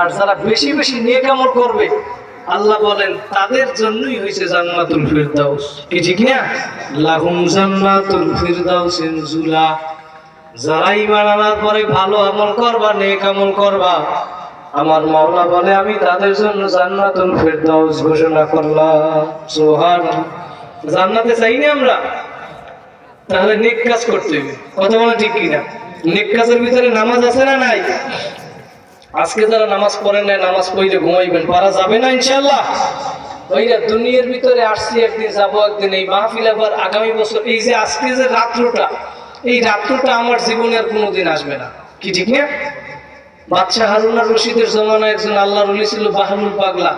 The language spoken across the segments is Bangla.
আর যারা বেশি বেশি নিয়ে কামল করবে, আল্লাহ বলেন, তাদের জন্যই হয়েছে জান্নাতুল ফিরদাউস। কি ঠিক না? লাহুম জান্নাতুল ফিরদাউস নুজুলা যারা ঈমান আনার পরে ভালো আমল করবা, নেক আমল করবা। আমার মাওলা বলে, আমি তাদের জন্য জান্নাতুল ফিরদাউস ঘোষণা করলাম। সুবহান জান্নাতে চাই না আমরা? তাহলে নেক কাজ করতে হবে। কথা বলা ঠিক কিনা? নেক কাজের ভিতরে নামাজ আছে না নাই? আজকে যারা নামাজ পড়েন না নামাজ পড়লে ঘুমাইবেন, পারা যাবে না ইনশাল্লাহ ওইটা দুনিয়ার ভিতরে আসছি, একদিন যাব, একদিন এই মাহফিল আবার আগামী বছর। এই যে আজকে যে রাত্রটা, এই রাত্রটা আমার জীবনে আর কোনোদিন আসবে না। কি ঠিক না? বাচ্চা হারুন আর রশিদের জমানায় একজন আল্লাহ রলি ছিল বাহালুল পাগলা।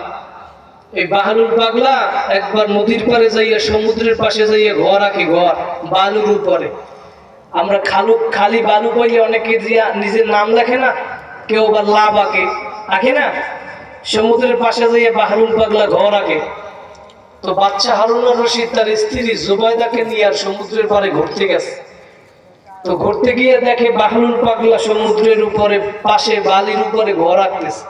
এই বাহালুল পাগলা একবার নদীর পারে যাইয়া, সমুদ্রের পাশে যাইয়া ঘর আঁকি, ঘর, বালুর উপরে। আমরা খালু খালি বালু পাইলে অনেকে নিজের নাম লেখে না? কেউ বা লাভ আঁকে। আঁকে না? সমুদ্রের পাশে যাইয়া বাহালুল পাগলা ঘর আঁকে। তো বাচ্চা হারুন রশিদ তার স্ত্রী জুবাইদাকে নিয়ে আর সমুদ্রের পারে ঘুরতে গেছে। তো ঘুরতে গিয়ে দেখে বাহলুল পাগলা সমুদ্রের উপরে, পাশে বালির উপরে ঘর আঁকতেছে।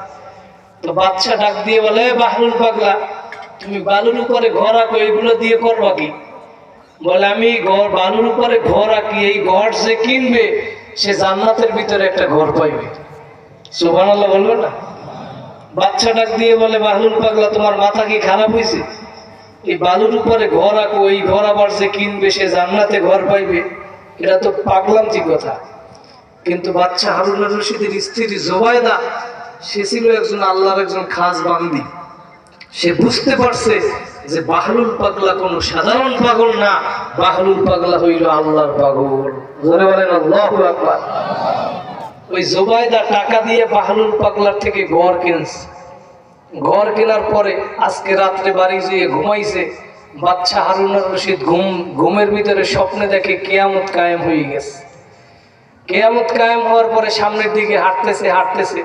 তো বাচ্চা ডাক দিয়ে বলে, "এ পাগলা, তুমি বালুর উপরে ঘর আঁকো, এগুলো দিয়ে করবা কি? বলে, আমি ঘর, বালুর উপরে ঘর আঁকি, এই ঘর যে কিনবে, সে জান্নাতের ভিতরে একটা ঘর পাইবে। বলবে না? বাচ্চা ডাক দিয়ে বলে বাহলুল পাগলা, তোমার মাথা কি খারাপ এই বালুর উপরে ঘর আঁকো এই ঘর আবার কিনবে, সে জান্নাতে ঘর পাইবে, এটা তো কথা। কিন্তু বাচ্চা হারুন রশিদের স্ত্রী জোবায়দা, সে ছিল একজন আল্লাহর একজন খাস বান্দি। সে বুঝতে পারছে যে বাহলুল পাগলা কোনো সাধারণ পাগল না, বাহলুল পাগলা হইল আল্লাহর পাগল। ধরে বলেন, আল্লাহ ওই জোবায়দা টাকা দিয়ে বাহলুল পাগলার থেকে ঘর কিনছে। ঘর কেনার পরে আজকে রাত্রে বাড়ি যেয়ে ঘুমাইছে। বাচ্চা হারুনার রশিদ ঘুম, ঘুমের ভিতরে স্বপ্নে দেখে কেয়ামত কায়েম হয়ে গেছে। কেয়ামত কায়েম হওয়ার পরে সামনের দিকে হাঁটতেছে হাঁটতেছে।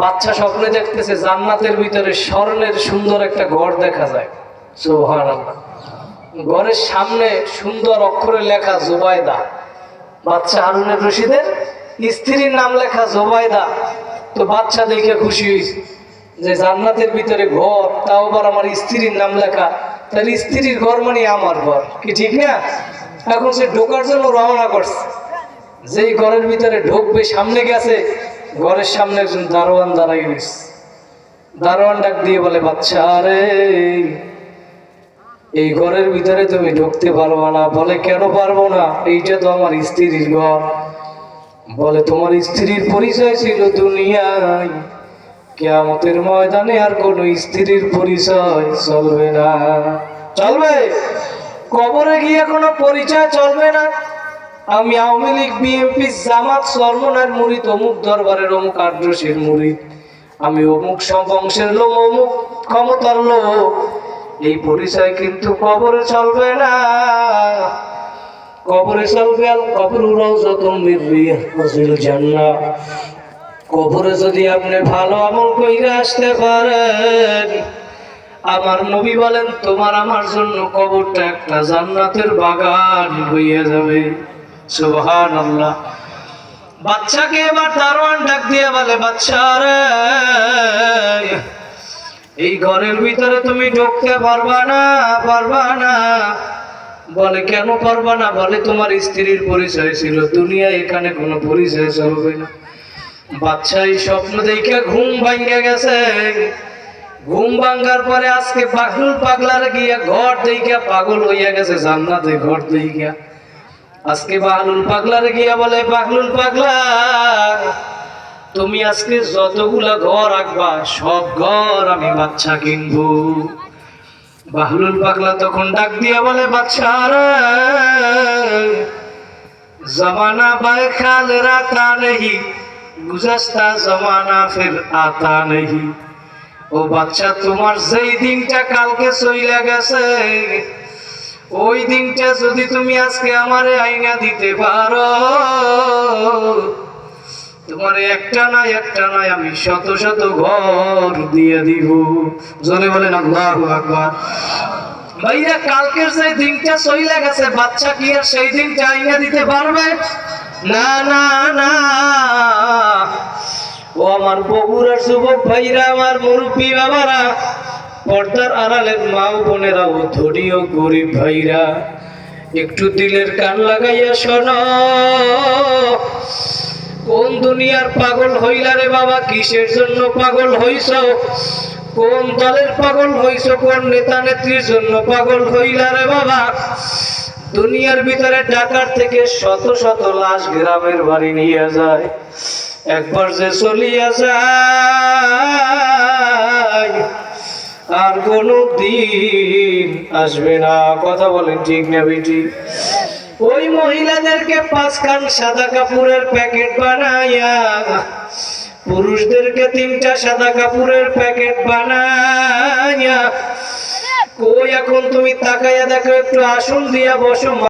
বাচ্চা স্বপ্নে দেখতেছে জান্নাতের ভিতরে স্বর্ণের সুন্দর একটা ঘর দেখা যায়। সোহান ঘরের সামনে সুন্দর অক্ষরে লেখা জোবায়দা বাচ্চা হারুনের রশিদের স্ত্রীর নাম লেখা জোবায়দা তো বাচ্চা দেখে খুশি হয়েছে যে জান্নাতের ভিতরে ঘর, তাও আবার আমার স্ত্রীর নাম লেখা। তাহলে স্ত্রীর ঘর মানে আমার ঘর, কি ঠিক না? এখন সে ঢোকার জন্য রওনা করছে। যেই ঘরের ভিতরে ঢুকবে, সামনে গেছে, ঘরের সামনে একজন দারোয়ান দাঁড়াই গেছে দারোয়ান ডাক দিয়ে বলে, বাচ্চা রে, এই ঘরের ভিতরে তুমি ঢুকতে পারব না। বলে, কেন পারব না? এইটা তো আমার স্ত্রীর ঘর। বলে, তোমার স্ত্রীর পরিচয় ছিল দুনিয়ায়। কেয়ামতের ময়দানে আর কোন স্ত্রীর পরিচয় চলবে না। চলবে? কবরে গিয়ে কোনো পরিচয় চলবে না? আমি আওয়ামী লীগ বিএনপি জামাত, সর্বনার মুরিদ, অমুক দরবারের অমুক আদ্রসের মুরিদ। আমি অমুক বংশের লোক, অমুক ক্ষমতার লোক। এই পরিচয় কিন্তু কবরে চলবে না। কবরে চলবে কবর জান্নাত কবরে যদি আপনি ভালো আমল কইরে আসতে পারেন, আমার নবী বলেন, তোমার আমার জন্য কবরটা একটা জান্নাতের বাগান হইয়া যাবে। সুবহান আল্লাহ বাচ্চাকে এবার দারোয়ান ডাক দিয়ে বলে, বাচ্চা রে, এই ঘরের ভিতরে তুমি ঢুকতে পারবা না পারবা না। বলে, কেন পারবা না? বলে, তোমার স্ত্রীর পরিচয় ছিল। দুনিয়া এখানে কোনো পরিচয় চলবে না। বাচ্চা এই স্বপ্ন দেখে ঘুম ভাঙ্গে গেছে। ঘুম ভাঙ্গার পরে আজকে পাগল পাগলার গিয়া ঘর দেখে পাগল হইয়া গেছে, জান্নাতে ঘর দেখে আজকে বাহলুল পাগলার গিয়া বলে পাগলুল পাগলা, তুমি আজকে যতগুলা ঘর আঁকবা, সব ঘর আমি বাচ্চা কিনবো। বাহলুল পাগলা তখন ডাক দিয়ে বলে বাচ্চা বাচ্চারা জমানা বায় খাল রাতা নেহি, গুজাস্তা জমানা ফের আতা নেহি। ও বাচ্চা তোমার যেই দিনটা কালকে সইলা গেছে, ওই দিনটা যদি তুমি আজকে আমারে আইনা দিতে পারো তোমার একটা নয় একটা নয় আমি শত শত ঘর দিয়ে দিব। জনে বলেন, আল্লাহু আকবার। ভাইয়া, কালকের যে দিনটা চইলা গেছে, বাচ্চা কি আর সেই দিনটা আইনা দিতে পারবে? না না না। ও আমার বগুড়ার যুবক ভাইরা, আমার মুরব্বী বাবারা, পর্দার আড়ালের মা বোনেরা ও ধরিও গরিব ভাইরা, একটু দিলের কান লাগাইয়া শোনো। কোন দুনিয়ার পাগল হইলা রে বাবা? কিসের জন্য পাগল হইছ? কোন দলের পাগল হইছ? কোন নেতা নেত্রীর জন্য পাগল হইলা রে বাবা? দুনিয়ার ভিতরে ঢাকার থেকে শত শত লাশ গ্রামের বাড়ি নিয়ে যায়। একবার যে চলিয়া যায়, আর কোনো দিন আসবে না। কথা বলেন ঠিক না বেটি? ওই মহিলাদেরকে পাঁচখান সাদা কাপড়ের প্যাকেট বানাইয়া পুরুষদেরকে তিনটা সাদা কাপড়ের প্যাকেট বানাইয়া কই এখন তুমি তাকাইয়া দেখো, একটু আসন দিয়া বসো